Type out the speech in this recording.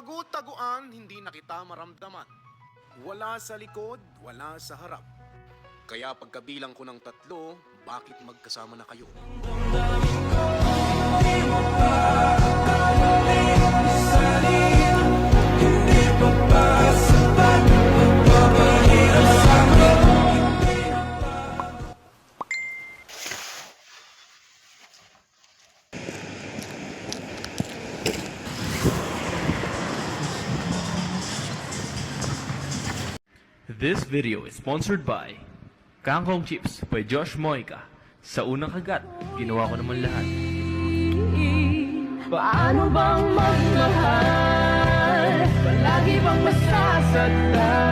Tagu-taguan, hindi na kita maramdaman. Wala sa likod, wala sa harap. Kaya pagkabilang ko ng tatlo, bakit magkasama na kayo? This video is sponsored by Kangkong Chips by Josh Moika. Sa unang kagat, ginawa ko naman lahat. Paano bang magmahal? Palagi bang masasadlan?